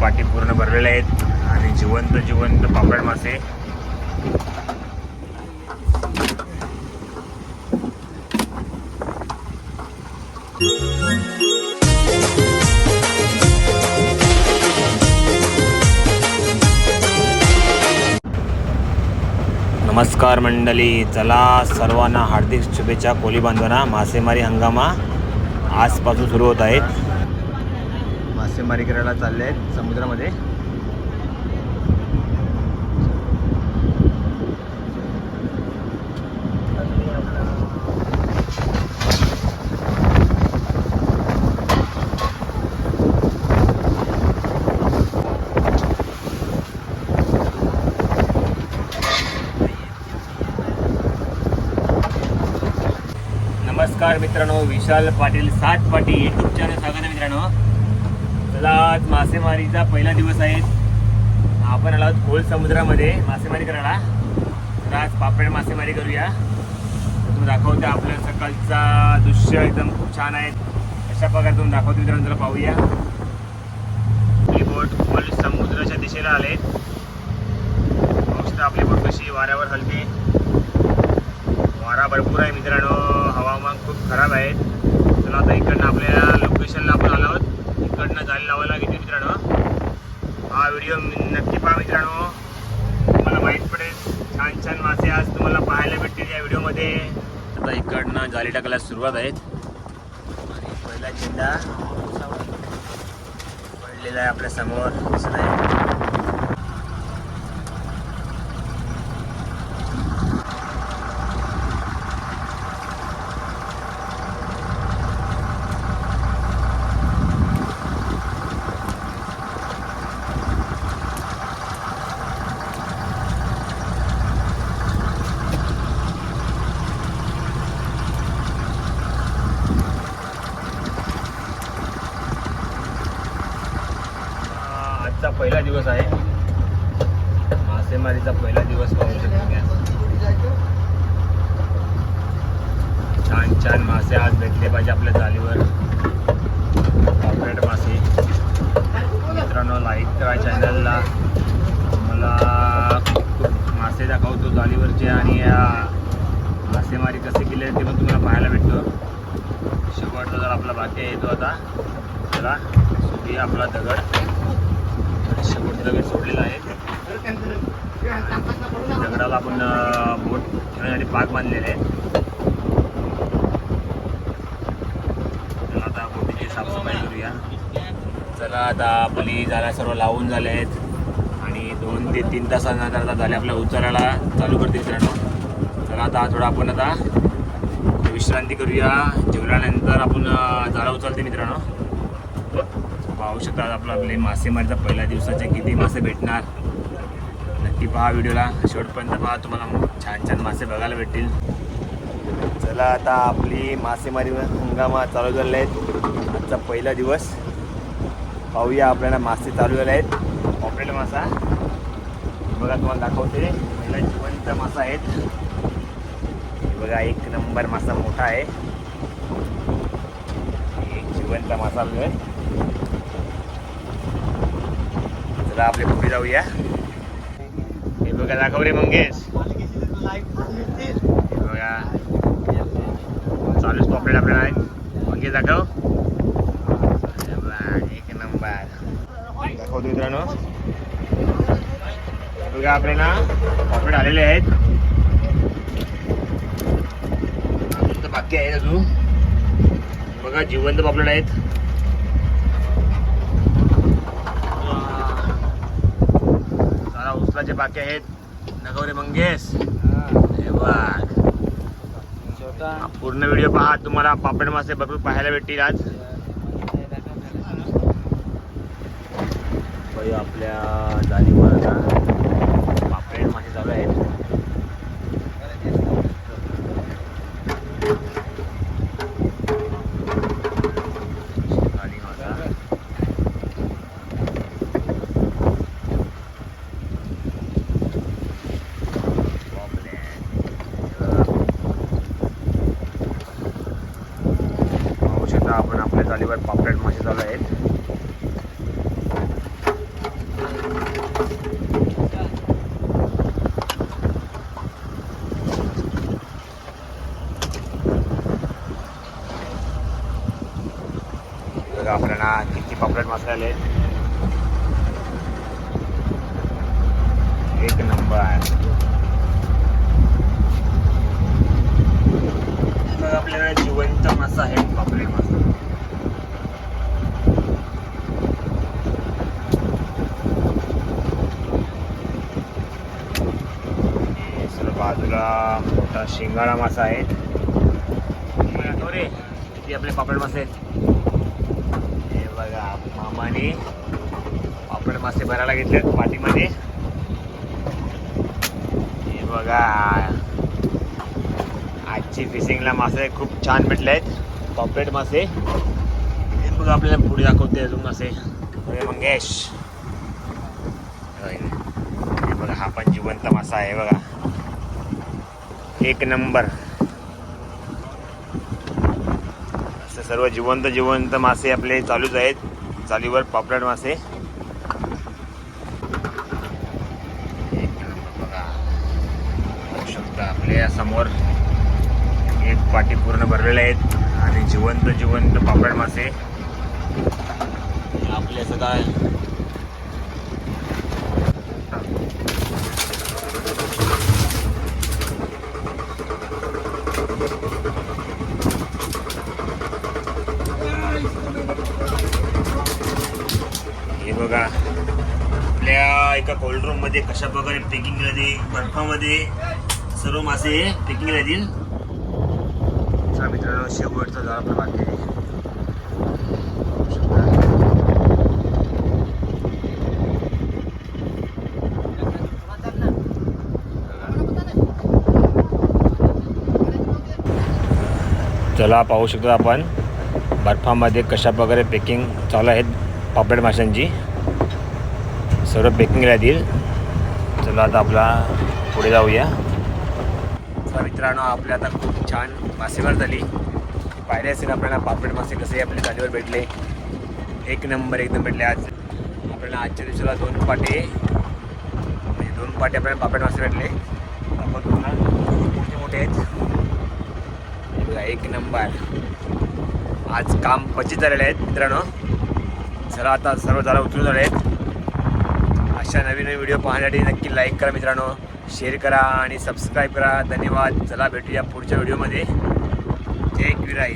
पाटी पूर्ण भरलेले आहेत. आणि जिवंत जिवंत पापड मासे. नमस्कार मंडळी. चला सर्वांना हार्दिक शुभेच्छा. कोळी बांधवांना मासेमारी हंगामा आजपासून सुरू होत आहेत. मासेमारी करायला चालले आहेत समुद्रामध्ये. नमस्कार मित्रांनो विशाल पाटील सात पाटी युट्यूब चॅनल स्वागत आहे मित्रांनो. चला आज मासेमारीचा पहिला दिवस आहे. आपण आलो आहोत खोल समुद्रामध्ये मासेमारी करायला. तर आज पापड मासेमारी करूया. तर तुम्ही दाखवते आपल्या सकाळचा दृश्य एकदम खूप छान आहे. अशा प्रकारे तुम्ही दाखवते मित्रांनो जरा पाहूया. आपली बोट खोल समुद्राच्या दिशेला आले. औषध आपली बोट कशी वाऱ्यावर हलते. वारा भरपूर आहे मित्रांनो. हवामान खूप खराब आहे चला आता इकडनं आपल्या लोकेशनला आपण आलो आहोत इकडनं जायला लावायला घेते मित्रांनो हा व्हिडिओ नक्की पहा मित्रांनो तुम्हाला माहीत पडेल छान छान मासे आज तुम्हाला पाहायला भेटतील या व्हिडिओमध्ये आता इकडनं जाळी टाकायला सुरुवात आहे. आणि पहिला चेंडा पडलेला आहे आपल्यासमोर. दिसत आहे. ट्रीपचा पहिला दिवस आहे. मासेमारीचा पहिला दिवस पाहू शकतो छान छान मासे आज भेटले पाहिजे आपल्या जालीवर पॉकेट मासे. मित्रांनो लाईक करा चॅनलला मला मासे दाखवतो जालीवरचे आणि या मासेमारी कसे केले ते पण तुम्हाला पाहायला भेटतो. शेवटचा जर आपला बाकी येतो आता. चला सुखी आपला दगड. आणि शेवट दगड सोडलेला आहे. दगडाला आपण बोट ठेवण्यासाठी पाक बांधलेले आहे. चला आता बोटीची साफसफाई करूया. चला आता आपली जाळ्या सर्व लावून झाले आहेत. आणि दोन ते तीन तासानंतर आता झाले आपल्या उचलायला चालू करते मित्रांनो. चला आता थोडा आपण आता विश्रांती करूया. जेवल्यानंतर आपण अं, जाळा उचलते मित्रांनो. पाहू शकतात आपला आपले मासेमारीचा पहिल्या दिवसाचे किती मासे भेटणार? नक्की पहा व्हिडिओला. शेवटपर्यंत पहा तुम्हाला छान छान मासे बघायला भेटतील. चला आता आपली मासेमारी हंगामा चालू झाले आहेत आजचा पहिला दिवस. पाहूया आपल्याला मासे चालू झाले आहेत. ऑपरेट मासा. बघा तुम्हाला दाखवते. पहिला जिवंत मासा आहेत. बघा एक नंबर मासा मोठा आहे. एक जिवंत मासा आलेला आहे. चला आपले पुढे जाऊया. हे बघा दाखव रे मंगेश. बघा. चालूच पॉपलेट आपल्याला मंगेश दाखव. एक नंबर. दाखवतो मित्रांनो. बघा आपले ना पॉपलेट आलेले आहेत. अजून तर बाकी आहे अजून. बघा जिवंत पॉपलेट आहेत. उचलाचे बाकी आहेत. नगवरे मंगेश. पूर्ण व्हिडिओ पहा. तुम्हाला पापड मासे भरपूर पाहायला भेटतील आज. आपल्या जाळीवर आता पापड मासे चालू आहेत आणि मासा. बापरे. पाहू शकता आपण आपल्या जालीवर पापलेट मासे चालू आहेत पापलेट मसाले एक नंबर मग आपल्याकडे जिवंत मासा आहे पापलेट मासा आणि सर्व बाजूला मोठा शिंगाडा मासा आहे बघा तो रे किती आपले पापड मासे आहेत हे बघा मामाने पापड मासे भरायला घेतले पाठीमध्ये हे बघा आजची फिशिंगला मासे खूप छान भेटले आहेत पॉपलेट मासे. हे बघा आपल्याला पुढे दाखवते अजून मासे. मंगेश. हे बघा हा पण जिवंत मासा आहे बघा. एक नंबर. सर्व जिवंत जिवंत मासे आपले चालूच आहेत. चालीवर पापलेट मासे. बघा बघू शकता आपल्यासमोर एक पाटी पूर्ण भरलेले आहेत आणि जिवंत जिवंत पापड मासे. आपले सदा हे बघा आपल्या एका कोल्ड रूममध्ये कशा प्रकारे पॅकिंगमध्ये बर्फामध्ये सर्व मासे पॅकिंग येतील चला मित्रांनो शेवटचा झाड आपला बाकी आहे चला पाहू शकतो आपण. बर्फामध्ये कशा प्रकारे पॅकिंग चालू आहेत पापड माशांची. सर्व पॅकिंगला राहतील चला आता आपला पुढे जाऊया. चला मित्रांनो आपल्या आता खूप छान मासेमार झाली. पाहिले असेल आपल्याला पापड मासे कसे आपल्या जागेवर भेटले. एक नंबर एकदम भेटले आज. आपल्याला आजच्या दिवसाला दोन पाटे म्हणजे दोन पाटे आपल्याला पापड मासे भेटले. आपण मोठे मोठे आहेत. एक नंबर. आज काम पचित झालेले आहेत मित्रांनो. चला आता सर्व झाला उतरून झाले आहेत अशा नवीन नवीन व्हिडिओ पाहण्यासाठी नक्की लाईक करा मित्रांनो. शेअर करा आणि सबस्क्राईब करा. धन्यवाद. चला भेटूया पुढच्या व्हिडिओमध्ये जय विराई